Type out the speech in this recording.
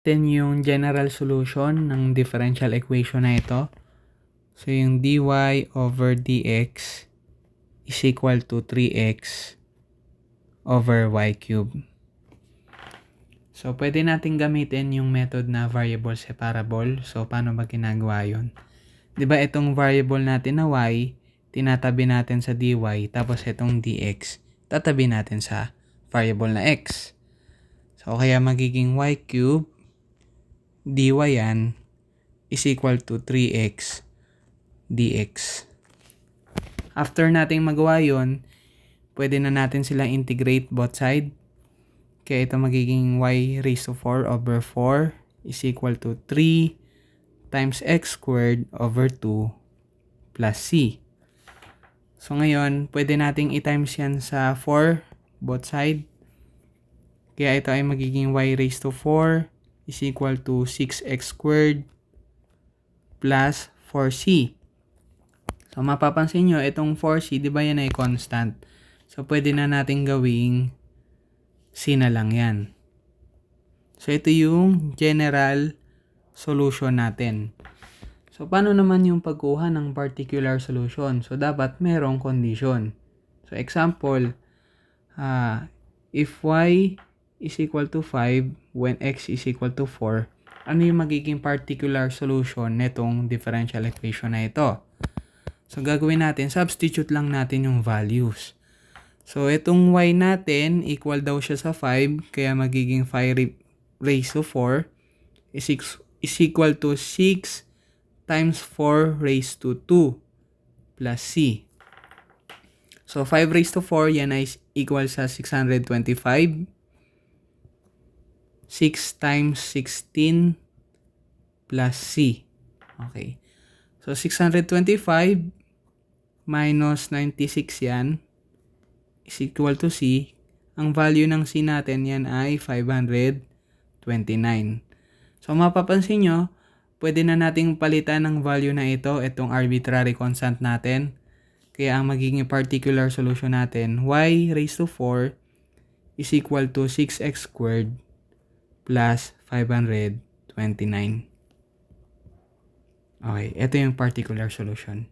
Then yung general solution ng differential equation na ito. So yung dy over dx is equal to 3x over y cube. So pwede natin gamitin yung method na variable separable. So paano ba ginagawa yun? ba itong variable natin na y, tinatabi natin sa dy, tapos itong dx, tatabi natin sa variable na x. So kaya magiging y cube dy yan is equal to 3x dx. After nating magawa yon, pwede na natin silang integrate both side. Kaya ito magiging y raised to 4 over 4 is equal to 3 times x squared over 2 plus c. So ngayon, pwede nating i-times yan sa 4 both side. Kaya ito ay magiging y raised to 4 is equal to 6x squared plus 4c. So, mapapansin nyo, itong 4c, di ba yan ay constant? So, pwede na natin gawing c na lang yan. So, ito yung general solution natin. So, paano naman yung pagkuha ng particular solution? So, dapat merong condition. So, example, uh, if y is equal to 5 when x is equal to 4, ano yung magiging particular solution netong differential equation na ito? So, gagawin natin, substitute lang natin yung values. So, itong y natin, equal daw siya sa 5, kaya magiging 5 raised to 4 is, is equal to 6 times 4 raised to 2 plus c. So, 5 raised to 4, yan ay equal sa 625 6 times 16 plus C. Okay. So, 625 minus 96 yan is equal to C. Ang value ng C natin yan ay 529. So, mapapansin nyo, pwede na nating palitan ng value na ito, itong arbitrary constant natin. Kaya ang magiging particular solution natin, y raised to 4 is equal to 6x squared plus 529. Okay, ito yung particular solution.